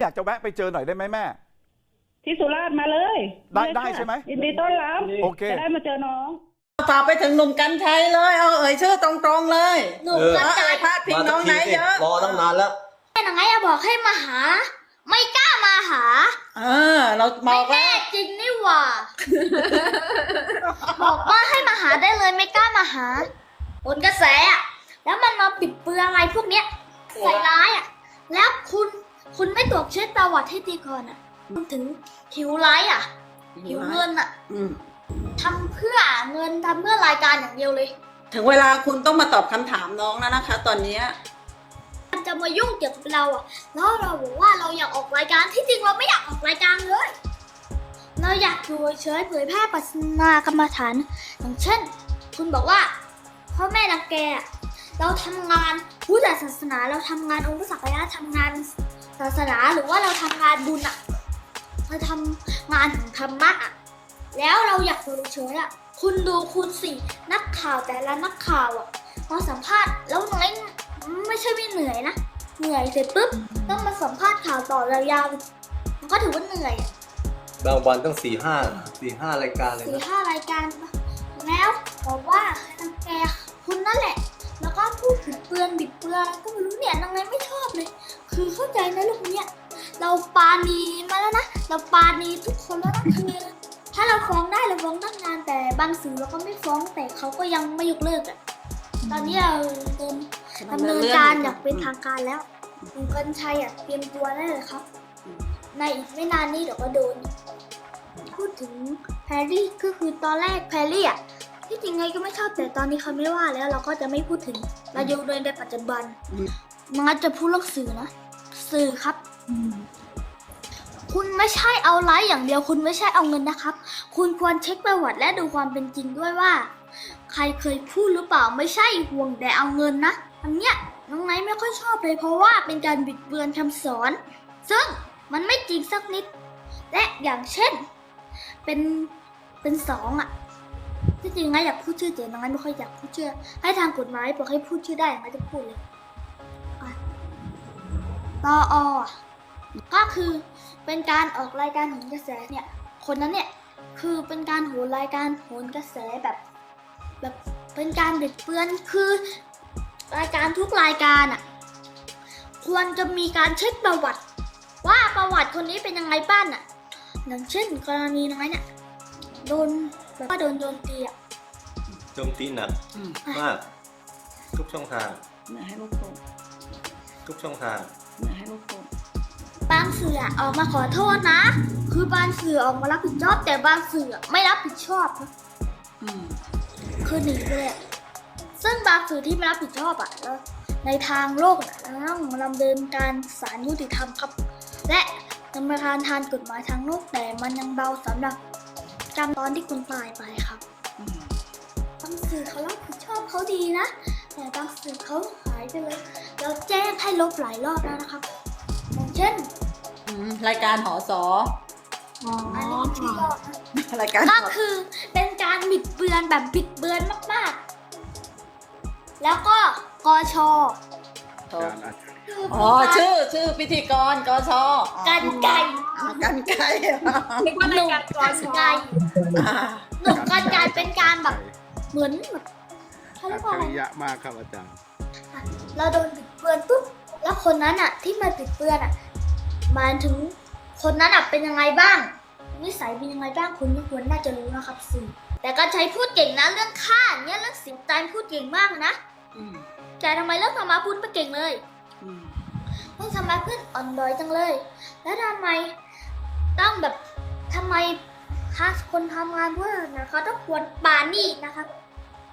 อยากจะแวะไปเจอหน่อยได้ไหมแม่ ที่สุราษฎร์มาเลยได้เลยค่ะได้ใช่ไหมยินดีต้อนรับโอเค จะได้มาเจอน้อง ฝากไปถึงหนุ่มกันชัยเลย เอาเอ่ยชื่อตรงๆเลย หนุ่มเออ กันเอ่ชัยยพาดพิงน้องไหนเยอะรอตั้งนานแล้ว เป็นยังไงอะบอกให้มาหา ไม่กล้ามาหา เออ เราบไม่อกแล้แน่วจริงนี่หว่า บอกว่าให้มาหาได้เลยไม่กล้ามาหาผลกระแสอะแล้วมันมาปิดเปลืองอะไรพวกเนี้ยใส่ร้ายอะแล้วคุณ คุณไม่ตรวจเช็คประวัติให้ดีก่อนอะคุณถึงหิวไร้อะหิวเงินอะอืมทำเพื่อเงินทำเพื่อรายการอย่างเดียวเลย ถึงเวลาคุณต้องมาตอบคำถามน้องแล้วนะคะ ตอนเนี้ยมันจะมายุ่งเกี่ยวกับเราอะแล้วเราบอกว่าเราอยากออกรายการที่จริงเราไม่อยากออกรายการเลย เราอยากอยู่เฉยๆเผยแพร่ปรัชนากรรมฐาน อย่างเช่น คุณบอกว่าพ่อแม่รังแกอะเราทำงานพุทธศาสนาเราทำงานองค์พระสักยะทำงาน ศาสนาหรือว่าเราทำงานบุญอะเราทำงานของธรรมะอะแล้วเราอยากอยู่เฉยๆอะคุณดูคุณสินักข่าวแต่ละนักข่าวอะมาสัมภาษณ์แล้วน้อยไม่ใช่ไม่เหนื่อยนะเหนื่อยเสร็จปุ๊บต้องมาสัมภาษณ์ข่าวต่อยาวๆมันก็ถือว่าเหนื่อยอะบางวันต้องสี่ห้าสี่ห้ารายการเลยสี่นะห้ารายการแล้วบอกว่ารังแกคุณนั่นแหละ แล้วก็พูดถึงเปลือนบิดเปลือนก็ไม่รู้เนี่ยนางไงไม่ชอบเลย คือเข้าใจนะลูกเนี่ยเราปาณีมาแล้วนะ เราปาณีทุกคนแล้วนะคือถ้าเราฟ้องได้เราฟ้องตั้งนานแต่บางสื่อเราก็ไม่ฟ้องแต่เขาก็ยังไม่ยกเลิกอะตอนนี้เราเดินดำเนินการอย่างเป็นทางการแล้วคุณกันชัยอะเตรียมตัวได้เลยครับ ในอีกไม่นานนี้เดี๋ยวก็โดน พูดถึงแพรรี่ก็คือตอนแรกแพรรี่อะ ที่จริงไงก็ไม่ชอบแต่ตอนนี้เขาไม่ว่าแล้ว เราก็จะไม่พูดถึงเราอยู่ในปัจจุบันมันจะพูดเรื่องสื่อนะ สื่อครับ คุณไม่ใช่เอาไลค์อย่างเดียว คุณไม่ใช่เอาเงินนะครับ คุณควรเช็คประวัติและดูความเป็นจริงด้วยว่า ใครเคยพูดหรือเปล่าไม่ใช่ห่วงแต่เอาเงินนะอันเนี้ยน้องไนท์ไม่ค่อยชอบเลยเพราะว่าเป็นการบิดเบือนคำสอน ซึ่งมันไม่จริงสักนิด และอย่างเช่น เป็นเป็นสองอะ ที่จริงไงอยากพูดชื่อเจ๋งน้องไม่ค่อยอยากพูดชื่อ ให้ทางกฎหมายบอกให้พูดชื่อได้อย่างไรจะพูดเลยอะตออก็คือเป็นการออกรายการโหนกระแสเนี่ย คนนั้นเนี่ยคือเป็นการโหนรายการโหนกระแสแบบ แบบเป็นการบิดเบือนคือรายการทุกรายการอะควรจะมีการเช็คประวัติ ว่าประวัติคนนี้เป็นยังไงบ้างอะอย่างเช่นกรณีน้อยเนี่ยโดน แบบว่าโดนโจมตีอะ โจมตีหนักอืมมาก ทุกช่องทางเดี๋ยวให้ลูกพูดทุกช่องทางเดี๋ยวให้ลูกพูดบางสื่ออะออกมาขอโทษนะ คือบางสื่อออกมารับผิดชอบ แต่บางสื่ออะไม่รับผิดชอบนะอืมคือหนีเลยอะซึ่งบางสื่อที่ไม่รับผิดชอบอะแล้วในทางโลกอะเราต้องดำเนินการศาลยุติธรรมครับ และดำเนินการทางกฎหมายทางโลกแต่มันยังเบาสำหรับ จำตอนที่คุณตายไปครับอืมบางสื่อเขารับผิดชอบเขาดีนะ แต่บางสื่อเขาหายไปเลยเราแจ้งให้ลบหลายรอบแล้วนะครับอย่างเช่นอืมรายการหอสออันนี้ชื่อย่อนะรายการก็หอคือเป็นการบิดเบือนแบบบิดเบือนมากๆ แล้วก็กชสออ๋ อชื่อชื่อพิธีกรกชกันไก่กันไก่หนุ่มกันไก่อ่าหนุ่มกันไก่เป็นการแบบเหมือนแบบเขาอัเรียจกว่าอะไรฉริยะมากครับอาจารย์เราโดนบิดเบือนปุ๊บแล้วคนนั้นอะ ที่มาบิดเบือนอะหมายถึงคนนั้นอะเป็นยังไงบ้าง นิสัยเป็นยังไงบ้างคุณไม่ควรน่าจะรู้นะครับสื่อแต่การใช้พูดเก่งนะเรื่องฆ่าอย่างเงี้ยเรื่องสิงตายพูดเก่งมากนะ อืมแต่ทำไมเรื่องธรรมะพูดไม่เก่งเลยอื มเรื่องธรรมเพื่อนอ่อนดอยจังเลย แล้วทำไมต้องแบบทำไมถ้าคนทำงานเพื่อนะเขาต้องควรปานี่นะครับ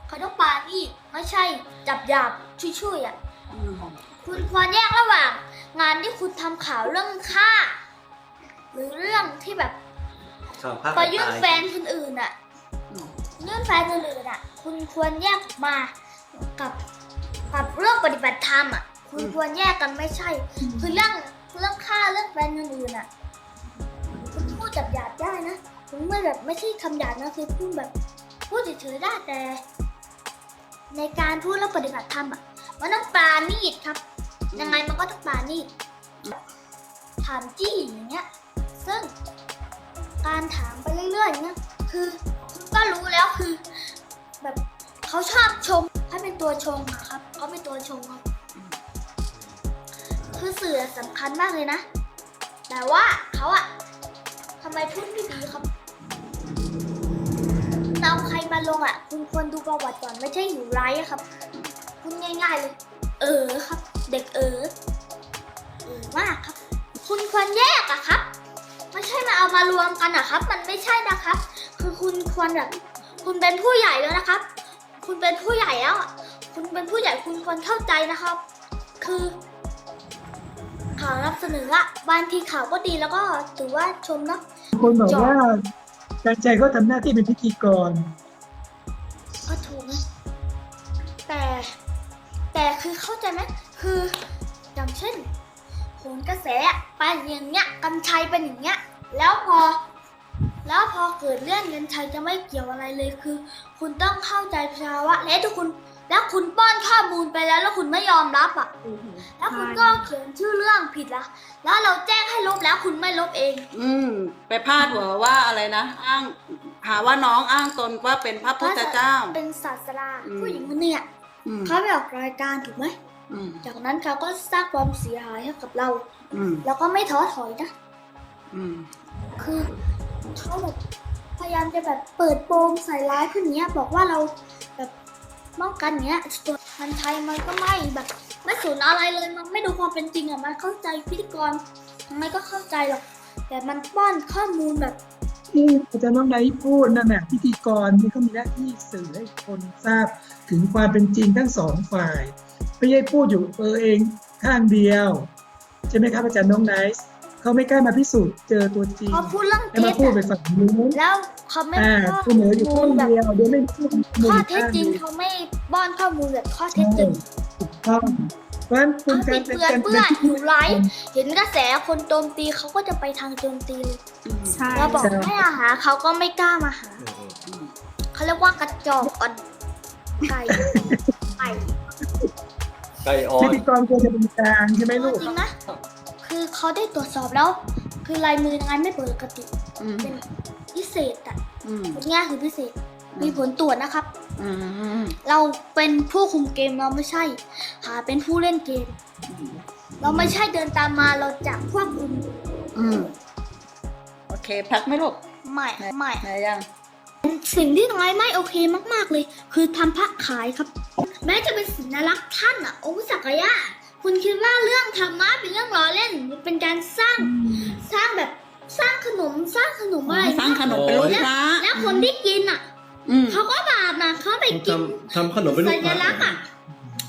เขาต้องปานี่ไม่ใช่จับหยาบช่วยๆอะคุณควรแยกระหว่าง งานที่คุณทำข่าวเรื่องฆ่า หรือเรื่องที่แบบไปยื่นตายแฟนคนอื่นอะยื่นแฟนคนอื่นอะ คุณควรแยกมากับกับเรื่องปฏิบัติธรรมอะ คุณควรแยกกันไม่ใช่ คือเรื่องเรื่องฆ่าเรื่องแฟนคนอื่นอะคุณพูดจับหยาบได้นะคุณไม่แบบไม่ใช่คำหยาบนะคือพูดแบบพูดเฉยๆได้แต่ ในการพูดแล้วปฏิบัติธรรมอะมันต้องปาณีตครับ ยังไงมันก็ต้องปาณีตถามจี้อย่างเงี้ย ซึ่งการถามไปเรื่อยๆอย่างเงี้ยคือคุณก็รู้แล้วคือ แบบเขาชอบชมให้เป็นตัวชงอะครับเขาเป็นตัวชงครับ คือสื่อสำคัญมากเลยนะ แต่ว่าเขาอะทำไมพูดไม่ดีครับเอาใครมาลงอะคุณควรดูประวัติก่อนไม่ใช่อยู่ไรอะครับ คุณง่ายๆเลย เออครับ เด็กเออเออมากครับ คุณควรแยกอะครับไม่ใช่มาเอามารวมกันอะครับ มันไม่ใช่นะครับ คือคุณควรแบบคุณเป็นผู้ใหญ่แล้วนะครับ คุณเป็นผู้ใหญ่แล้วคุณเป็นผู้ใหญ่คุณควรเข้าใจนะครับ คือ ข่าวนำเสนออะบางทีข่าวก็ดีแล้วก็ถือว่าชมเนาะคนบอกว่าการใจก็ทำหน้าที่เป็นพิธีกรก็ถูกนะแต่แต่คือเข้าใจไหมคืออย่างเช่นโหนกระแสอะไปอย่างเงี้ยกันชัยเป็นอย่างเงี้ย แล้วพอ แล้วพอเกิดเรื่องกันชัยจะไม่เกี่ยวอะไรเลยคือ คุณต้องเข้าใจภาวะและทุกคุณ แล้วคุณป้อนข้อมูลไปแล้วแล้วคุณไม่ยอมรับอะแล้วคุณก็เขียนชื่อเรื่องผิดละ แล้วเราแจ้งให้ลบแล้วคุณไม่ลบเอง อืม ไปพาดหัวว่าอะไรนะ อ้าง หาว่าน้องอ้างตนว่าเป็นพระพุทธเจ้า เป็นศาสดาอืม ผู้หญิงคนเนี้ยอืมเขาไปออกรายการถูกไหม อืมจากนั้นเขาก็สร้างความเสียหายให้กับเรา อืมแล้วก็ไม่ท้อถอยนะ อืม คือเขาแบบพยายามจะแบบเปิดโปงใส่ร้ายขึ้นเนี้ย บอกว่าเราแบบ ป้องกันเนี้ยส่วนมันไทยมันก็ไม่แบบ ไม่สนอะไรเลยมันไม่ดูความเป็นจริงอะมันเข้าใจพิธีกรมันก็เข้าใจหรอก แต่มันป้อนข้อมูลแบบที่อาจารย์น้องไนท์พูดนั่นแหะพิธีกรนี่เขามีหน้าที่สื่อให้คนทราบถึงความเป็นจริงทั้งสองฝ่ายไม่ใช่พูดอยู่เออเองข้างเดียวใช่ไหมครับอาจารย์น้องไนท์ เขาไม่กล้ามาพิสูจน์เจอตัวจริงพอพูดเรื่องให้เท็มาจพูดไปอะฝั่งนู้นแล้วเขาไม่อ่าข้อเสนออยู่มูข้าลงแบบเดียวโดยไม่พูดข้อเท็จจริงเขาไม่ป้อนข้อมูลแบบข้อเท็จจริงถูกต้องเพราะฉะนั้นคุเขาณปิการดเป็นเบือนการเพื่อนอยู่ไลฟ์เห็นกระแสคนโจมตีเขาก็จะไปทางโจมตีเลยใช่เราบอกให้อาหารเขาก็ไม่กล้ามาหาอืมเขาเรียกว่ากระจอกอ่อนไก่ไก่ไก่อ่อพินธีกรควรจะเป็นกลางใช่ไหมลูกจริงนะ คือเขาได้ตรวจสอบแล้ว คือลายมือยังไงไม่ปกติ อืม เป็นพิเศษอะอืม พูดง่ายคือพิเศษมีผลตรวจนะครับ อืมเราเป็นผู้คุมเกมเราไม่ใช่ หาเป็นผู้เล่นเกม เราไม่ใช่เดินตามมาเราจะควบคุมอืมโอเค พักไหม่ลูกไม่ไม่ไหนยัง สิ่งที่น้อยไม่โอเคมาก ๆเลย คือทำพระขายครับ แม้จะเป็นสัญลักษณ์ท่านอะองค์สักยะ คุณคิดว่าเรื่องธรรมะเป็นเรื่องล้อเล่นหรือเป็นการสร้างสร้างแบบสร้างขนมสร้างขนมอะไรสร้างขนมเป็นลูกพระแล้วคนที่กินอะอืมเขาก็บาปนะเขาไปกินทำทำขนมเป็นลูสักญพระลักษณ์อะ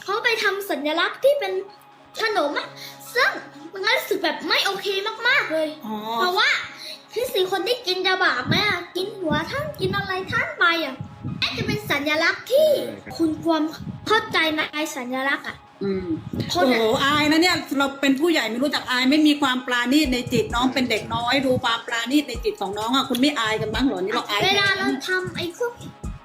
เขาไปทำสัญลักษณ์ที่เป็นขนมอะซึ่งมันรู้สึกแบบไม่โอเคมากๆเลยอ๋อเพราะว่าที่สี่คนที่กินจะบาปไหมอะกินหัวท่านกินอะไรท่านไปอะน่าจะเป็นสัญลักษณ์ที่คุณความเข้าใจในสัญลักษณ์อะ อืมคโอ้นโหอะอายนะเนี่ยเราเป็นผู้ใหญ่ไม่รู้จักอายไม่มีความปราณีตในจิตน้องเป็นเด็กน้อย ดูความปราณีตในจิตของน้องอะคุณไม่อายกันบ้างเหรอนี่เราอายเวลาแทเรานทำไอ้พวก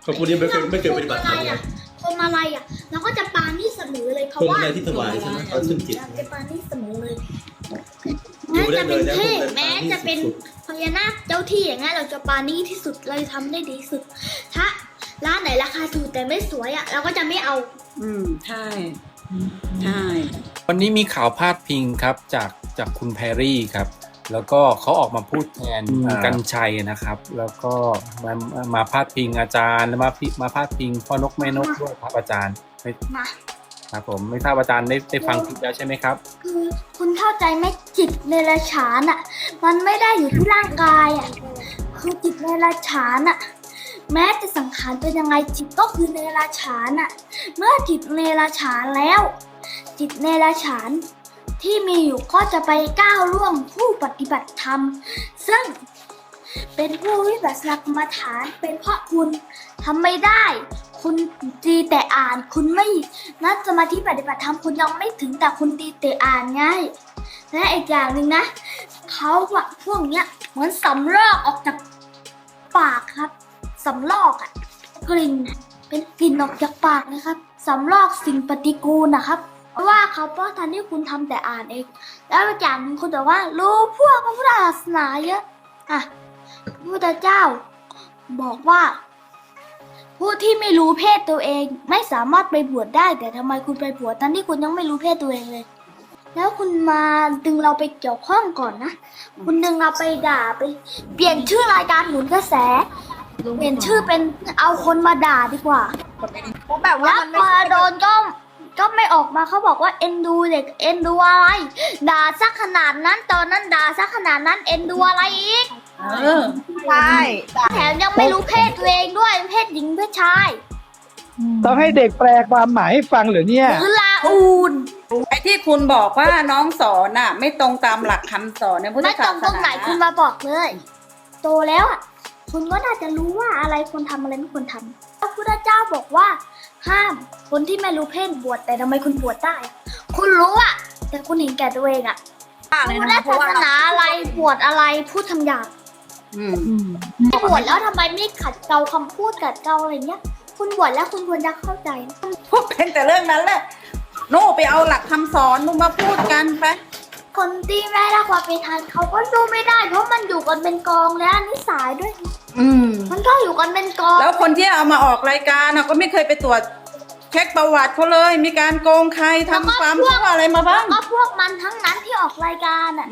ขอบคุณที่ไม่เคยไม่เคยปฏิบัติธรรมอะไรเลยอะพวงมาลัยอะเราก็จะปานี่เสมอเลยเพคราะนว่าอะไรที่ถวายใช่ไหมเขาซึ่งจิตเราจะปานี่เสมอเลยอยู่แม้ได้จะเลเป็นยนะเทพผมเป็นแม้จะเป็นสุดพญานาคเจ้าที่อย่างเงี้ยเราจะปานี่ที่สุดเราจะทำได้ดีที่สุด ถ้าร้านไหนราคาถูกแต่ไม่สวยอะเราก็จะไม่เอา อืมใช่ ใช่ วันนี้มีข่าวพาดพิงครับจากจากคุณแพรรี่ครับ แล้วก็เขาออกมาพูดแทนอ่ากันชัยนะครับ แล้วก็มามาพาดพิงอาจารย์แล้วมาพิมาพาดพิงพ่อนกแม่นกด้วยครับอาจารย์ไม่มาครับผมไม่ทราบอาจารย์ได้ได้ฟังคลิปแล้วใช่ไหมครับ คือคุณเข้าใจไหมจิตในราฉานอะ มันไม่ได้อยู่ที่ร่างกายอะ คือจิตในราฉานอะ แม้จะสังขารเป็นยังไงจิตก็คือในราฉานอะเมื่อจิตในราฉานแล้ว จิตในราฉานที่มีอยู่ก็จะไปก้าวล่วงผู้ปฏิบัติธรรม ซึ่งเป็นผู้วิปัสสนากรรมฐานเป็นเพราะคุณทำไม่ได้ คุณตีแต่อ่านคุณไม่นัดสมาธิปฏิบัติธรรมคุณยังไม่ถึงแต่คุณตีเตะอ่านไงและอีกอย่างหนึ่งนะเขาพวกเนี้ยเหมือนสำลอกออกจากปากครับ สำลอกอะกลิ่นเป็นกลิ่นออกจากปากนะครับสำลอกสิ่งปฏิกูลนะครับว่าเขาเพราะทันที่คุณทำแต่อ่านเอง แล้วอีกอย่างหนึงคุณบอกว่า รู้พวกพระพุทธศาสนาเยอะอะพระพุทธเจ้า บอกว่า ผู้ที่ไม่รู้เพศตัวเอง ไม่สามารถไปบวชได้ แต่ทำไมคุณไปบวชทั้งที่คุณยังไม่รู้เพศตัวเองเลย แล้วคุณมาดึงเราไปเกี่ยวข้องก่อนนะ คุณดึงเราไปด่าไป เปลี่ยนชื่อรายการหนุนกระแส เปลี่ยนชื่อเป็นเอาคนมาด่าดีกว่าเพราะแบบว่าแล้วมันพไม่อใช่โดนก็ก็ไม่ออกมาเขาบอกว่าเอ็นดูเด็กเอ็นดูอะไรด่าสักขนาดนั้นตอนนั้นด่าสักขนาดนั้นเอ็นดูอะไรอีก เออใช่แถมยังไม่รู้เพศตัวเองด้วยเพศหญิงเพศชายต้องให้เด็กแปลความหมายให้ฟังเหรือเนี่ย หรือลาอูนไอ้ที่คุณบอกว่าน้องสอนน่ะ ไม่ตรงตามหลักคำสอนในพุทธไม่ตรศางสตรงไหนนาคุณมาบอกเลย โตแล้วอะ คุณก็น่าจะรู้ว่าอะไรควรทำอะไรไม่ควรทำพระพุทธเจ้าบอกว่า ห้ามคนที่ไม่รู้เพศบวชแต่ทำไมคุณบวชได้ คุณรู้อะแต่คุณเห็นแก่ตัวเองอะมากเลยพุทนะธเพราะศาว่าสนาอะไรบวชอะไรพูดคำหยาบอืมไม่บวชแล้วทำไมไม่ขัดเกลาคำพูดขัดเกลาอะไรเงี้ย คุณบวชแล้วคุณควรจะเข้าใจนะพูดเป็นแต่เรื่องนั้นแหละโน่ไปเอาหลักคำสอนนูมาพูดกันไปคนที่ไม่ได้ความเป็นธรรมเขาก็ดูไม่ได้เพราะมันอยู่กันเป็นกองแล้วนิสัยด้วย อืม มันก็อยู่กันเป็นกองแล้วคนที่เอามาออกรายการน่ะก็ไม่เคยไปตรวจเช็คประวัติเขาเลย มีการโกงใครทำความชั่วอะไรมาบ้าง ก็พวกมันทั้งนั้นที่ออกรายการอะ